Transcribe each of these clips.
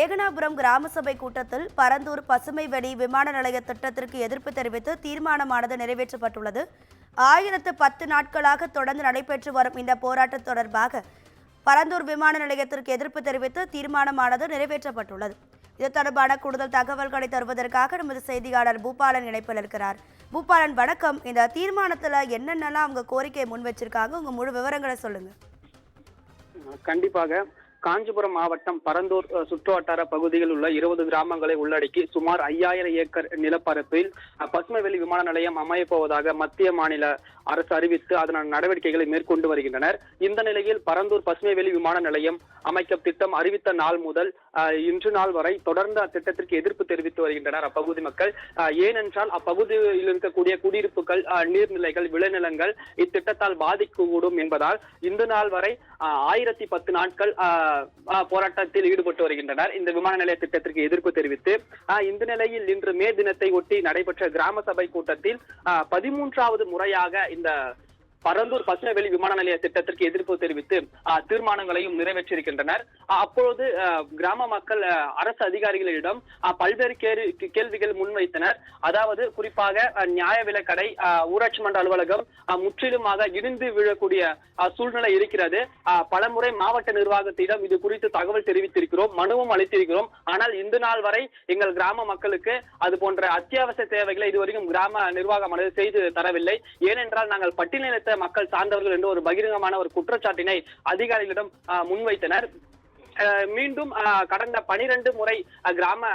ஏகனாபுரம் கிராம சபை கூட்டத்தில் பரந்தூர் பசுமை வெளி விமான நிலைய திட்டத்திற்கு எதிர்ப்பு தெரிவித்து தீர்மானமானது நிறைவேற்றப்பட்டுள்ளது. ஆயிரத்து பத்து நாட்களாக தொடர்ந்து நடைபெற்று வரும் இந்த போராட்டம் தொடர்பாக பரந்தூர் விமான நிலையத்திற்கு எதிர்ப்பு தெரிவித்து தீர்மானமானது நிறைவேற்றப்பட்டுள்ளது. இது தொடர்பான கூடுதல் தகவல்களை தருவதற்காக நமது செய்தியாளர் பூபாலன் இணைப்பில் இருக்கிறார். பூபாலன் வணக்கம். இந்த தீர்மானத்துல என்னென்னலாம் அவங்க கோரிக்கையை முன் வச்சிருக்காங்க உங்க முழு விவரங்களை சொல்லுங்க. கண்டிப்பாக காஞ்சிபுரம் மாவட்டம் பரந்தூர் சுற்றுவட்டார பகுதியில் உள்ள இருபது கிராமங்களை உள்ளடக்கி சுமார் ஐயாயிரம் ஏக்கர் நிலப்பரப்பில் பசுமைவெளி விமான நிலையம் அமையப் போவதாக மத்திய மாநில அரசு அறிவித்து அதனால் நடவடிக்கைகளை மேற்கொண்டு வருகின்றனர். இந்த நிலையில் பரந்தூர் பசுமைவெளி விமான நிலையம் அமைக்க திட்டம் அறிவித்த நாள் முதல் இன்று நாள் வரை தொடர்ந்து அத்திட்டத்திற்கு எதிர்ப்பு தெரிவித்து வருகின்றனர் அப்பகுதி மக்கள். ஏனென்றால் அப்பகுதியில் இருக்கக்கூடிய குடியிருப்புகள் நீர்நிலைகள் விளைநிலங்கள் இத்திட்டத்தால் பாதிக்கக்கூடும் என்பதால் இந்த நாள் வரை ஆயிரத்தி பத்து நாட்கள் போராட்டத்தில் ஈடுபட்டு வருகின்றனர். இந்த விமான நிலைய திட்டத்திற்கு எதிர்ப்பு தெரிவித்து இந்த நிலையில் இன்று மே தினத்தை ஒட்டி நடைபெற்ற கிராம சபை கூட்டத்தில் அஹ், பதிமூன்றாவது முறையாக இந்த பரந்தூர் பசுமைவெளி விமான நிலைய திட்டத்திற்கு எதிர்ப்பு தெரிவித்து தீர்மானங்களையும் நிறைவேற்றியிருக்கின்றனர். அப்போது அப்பொழுது அஹ், கிராம மக்கள் அரசு அதிகாரிகளிடம் பல்வேறு கேள்வி- கேள்விகள் முன்வைத்தனர். அதாவது குறிப்பாக நியாய விலைக்கடை ஊராட்சி மன்ற அலுவலகம் முற்றிலுமாக இடிந்து விழக்கூடிய சூழ்நிலை இருக்கிறது. அஹ், பலமுறை மாவட்ட நிர்வாகத்திடம் இது குறித்து தகவல் தெரிவித்திருக்கிறோம் மனுவும் அளித்திருக்கிறோம். ஆனால் இந்த நாள் வரை எங்கள் கிராம மக்களுக்கு அது போன்ற அத்தியாவசிய தேவைகளை இதுவரைக்கும் கிராம நிர்வாகம் செய்து தரவில்லை. ஏனென்றால் நாங்கள் பட்டியலினத்தை மக்கள் சார்ந்தவர்கள் என்று ஒரு பகிரங்கமான ஒரு குற்றச்சாட்டினை அதிகாரிகளிடம் முன்வைத்தனர். மீண்டும் கடந்த பனிரெண்டு முறை கிராம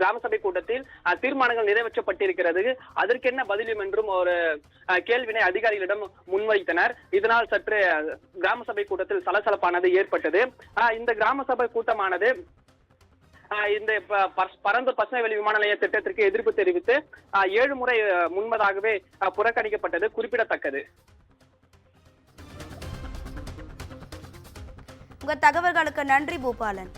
கிராம சபை கூட்டத்தில் தீர்மானங்கள் நிறைவேற்றப்பட்டிருக்கிறது. அதற்கு என்ன பதிலும் என்றும் ஒரு கேள்வினை அதிகாரிகளிடம் முன்வைத்தனர். இதனால் சற்று கிராம சபை கூட்டத்தில் சலசலப்பானது ஏற்பட்டது. இந்த கிராம சபை கூட்டமானது இந்த ப- பஸ்- பரந்தூர் பசுமைவெளி விமான நிலைய திட்டத்திற்கு எதிர்ப்பு தெரிவித்து அஹ், ஏழு முறை முன்பதாகவே புறக்கணிக்கப்பட்டது குறிப்பிடத்தக்கது. உங்க தகவல்களுக்கு நன்றி பூபாலன்.